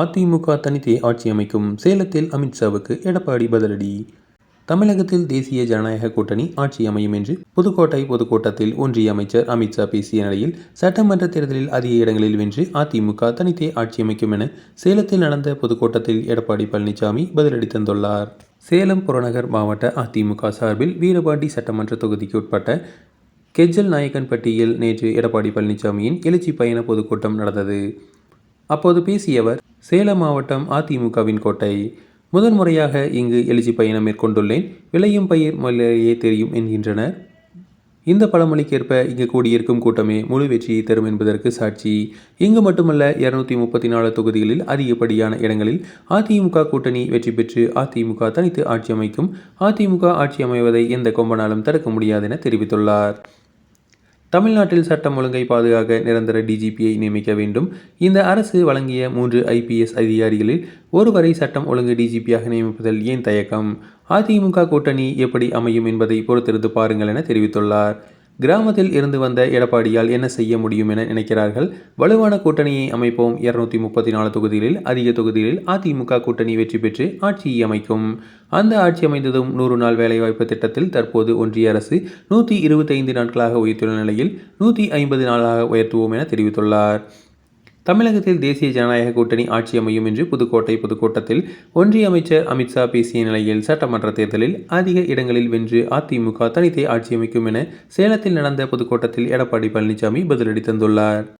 அதிமுக தனித்தே ஆட்சி அமைக்கும் சேலத்தில் அமித்ஷாவுக்கு எடப்பாடி பதிலடி. தமிழகத்தில் தேசிய ஜனநாயக கூட்டணி ஆட்சி அமையும் என்று புதுக்கோட்டை பொதுக்கூட்டத்தில் ஒன்றிய அமைச்சர் அமித்ஷா பேசிய நிலையில் சட்டமன்ற தேர்தலில் அதிக இடங்களில் வென்று அதிமுக தனித்தே ஆட்சி அமைக்கும் என சேலத்தில் நடந்த பொதுக்கூட்டத்தில் எடப்பாடி பழனிசாமி பதிலடி தந்துள்ளார். சேலம் புறநகர் மாவட்ட அதிமுக சார்பில் வீரபாண்டி சட்டமன்ற தொகுதிக்கு உட்பட்ட கெஜல் நாயக்கன்பட்டியில் நேற்று எடப்பாடி பழனிசாமியின் எழுச்சி பயண பொதுக்கூட்டம் நடந்தது. அப்போது பேசிய அவர் சேலம் மாவட்டம் அதிமுகவின் கோட்டை. முதன்முறையாக இங்கு எழுச்சி பயணம் மேற்கொண்டுள்ளேன். விளையும் பயிர் மலையே தெரியும் என்கின்றனர். இந்த பழமொழிக்கேற்ப இங்கு கூடியிருக்கும் கூட்டமே முழு வெற்றியை தரும் என்பதற்கு சாட்சி. இங்கு மட்டுமல்ல இருநூத்தி முப்பத்தி நாலு தொகுதிகளில் அதிகப்படியான இடங்களில் அதிமுக கூட்டணி வெற்றி பெற்று அதிமுக தனித்து ஆட்சி அமைக்கும். அதிமுக ஆட்சி அமைவதை எந்த கொம்பனாலும் தடுக்க முடியாது என தெரிவித்துள்ளார். தமிழ்நாட்டில் சட்டம் ஒழுங்கை பாதுகாக்க நிரந்தர டிஜிபியை நியமிக்க வேண்டும். இந்த அரசு வழங்கிய மூன்று ஐபிஎஸ் அதிகாரிகளில் ஒருவரை சட்டம் ஒழுங்கு டிஜிபியாக நியமிப்பதில் ஏன் தயக்கம்? அதிமுக கூட்டணி எப்படி அமையும் என்பதை பொறுத்திருந்து பாருங்கள் என தெரிவித்துள்ளார். கிராமத்தில் இருந்து வந்த எடப்பாடியால் என்ன செய்ய முடியும் என நினைக்கிறார்கள்? வலுவான கூட்டணியை அமைப்போம். இருநூத்தி முப்பத்தி நாலு தொகுதிகளில் அதிக தொகுதிகளில் அதிமுக கூட்டணி வெற்றி பெற்று ஆட்சியை அமைக்கும். அந்த ஆட்சி அமைந்ததும் நூறு நாள் வேலைவாய்ப்பு திட்டத்தில் தற்போது ஒன்றிய அரசு நூற்றி இருபத்தைந்து நாட்களாக உயர்த்துள்ள நிலையில் நூற்றி ஐம்பது நாளாக உயர்த்துவோம் என தெரிவித்துள்ளார். தமிழகத்தில் தேசிய ஜனநாயக கூட்டணி ஆட்சி அமையும் என்று புதுக்கோட்டை பொதுக்கூட்டத்தில் ஒன்றிய அமைச்சர் அமித்ஷா பேசிய நிலையில் சட்டமன்ற தேர்தலில் அதிக இடங்களில் வென்று அதிமுக தனித்தே ஆட்சி அமைக்கும் என சேலத்தில் நடந்த பொதுக்கூட்டத்தில் எடப்பாடி பழனிசாமி பதிலடி தந்துள்ளார்.